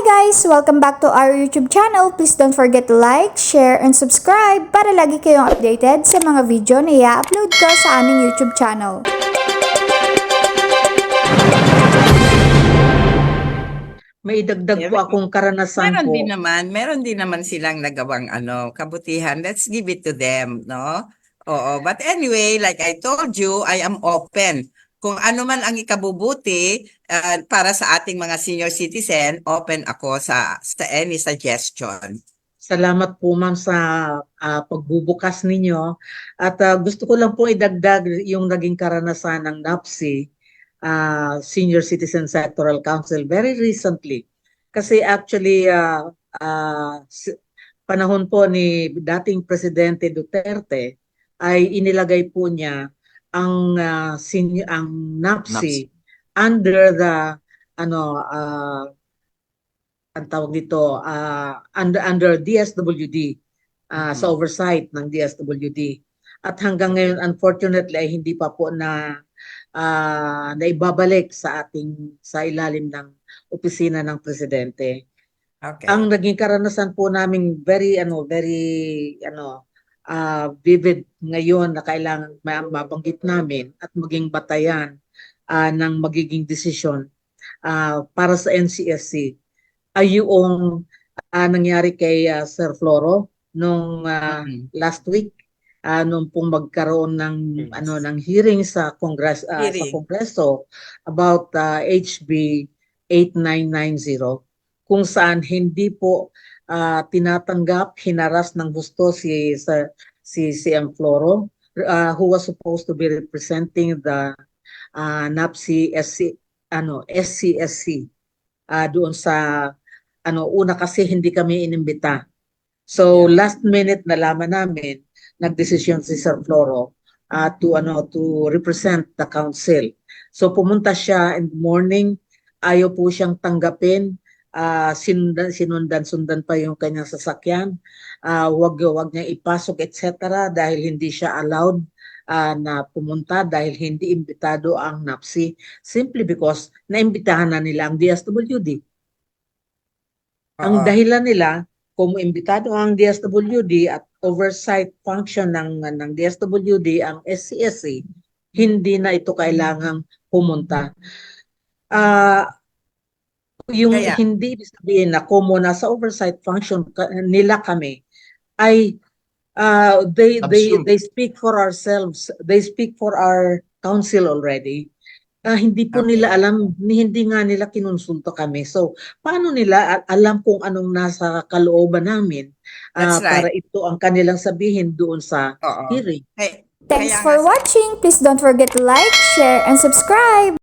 guys! Welcome back to our YouTube channel. Please don't forget to like, share, and subscribe para lagi kayong updated sa mga video na i-upload ko sa aming YouTube channel. May idagdag po Meron- akong karanasan Meron po. din naman, meron din naman silang nagawang ano, kabutihan. Let's give it to them, no? Oo, but anyway, like I told you, I am open. Kung ano man ang ikabubuti uh, para sa ating mga senior citizen, open ako sa sa any suggestion. Salamat po ma'am sa ah, pagbubukas ninyo. At ah, gusto ko lang po idagdag yung naging karanasan ng NAPSI, ah, Senior Citizen Sectoral Council, very recently. Kasi actually, ah, si- panahon po ni dating Presidente Duterte ay inilagay po niya ang ah, senior, ang NAPSI under the ano ah, ang tawag dito ah, under under DSWD ah, sa Mhm. oversight ng DSWD at hanggang ngayon unfortunately ay hindi pa po na ah, naibabalik sa ating sa ilalim ng opisina ng presidente. Okay. Ang naging karanasan po namin very ano very ano ah, vivid ngayon na kailangan ma- mabanggit namin at maging batayan ah, ng magiging desisyon ah, para sa NCSC ay yung ah, nangyari kay ah, Sir Floro nung ah, Mhm. last week ah, nung pong magkaroon ng Yes. ano ng hearing sa Congress sa Hearing. Kongreso about ah, HB 8990 kung saan hindi po ah, tinatanggap hinaras ng gusto si Sir si CM Floro ah, who was supposed to be representing the ah, NAPSI SC ano SCSC ah, doon sa ano una kasi hindi kami inimbita. So last minute nalaman namin nagdesisyon si Sir Floro ah, to ano to represent the council. So pumunta siya in the morning, ayaw po siyang tanggapin, ah, sinundan sinundan sundan pa yung kanyang sasakyan. Ah, wag wag niya ipasok etc. dahil hindi siya allowed ah, na pumunta dahil hindi imbitado ang NAPSI simply because naimbitahan na nila ang DSWD. Ang Oo. dahilan nila kung imbitado ang DSWD at oversight function ng ng DSWD ang SCSC, hindi na ito kailangang pumunta. Ah yung Kaya- hindi sabihin na kung nasa oversight function nila kami ay ah, they they Absurd. they speak for ourselves they speak for our council already Ah, hindi po Okay. nila alam ni hindi nga nila kinonsulta kami so paano nila alam kung anong nasa kalooban namin ah, That's para right. ito ang kanilang sabihin doon sa Oo. hearing Hey, Thanks kaya for watching! Please don't forget to like, share, and subscribe!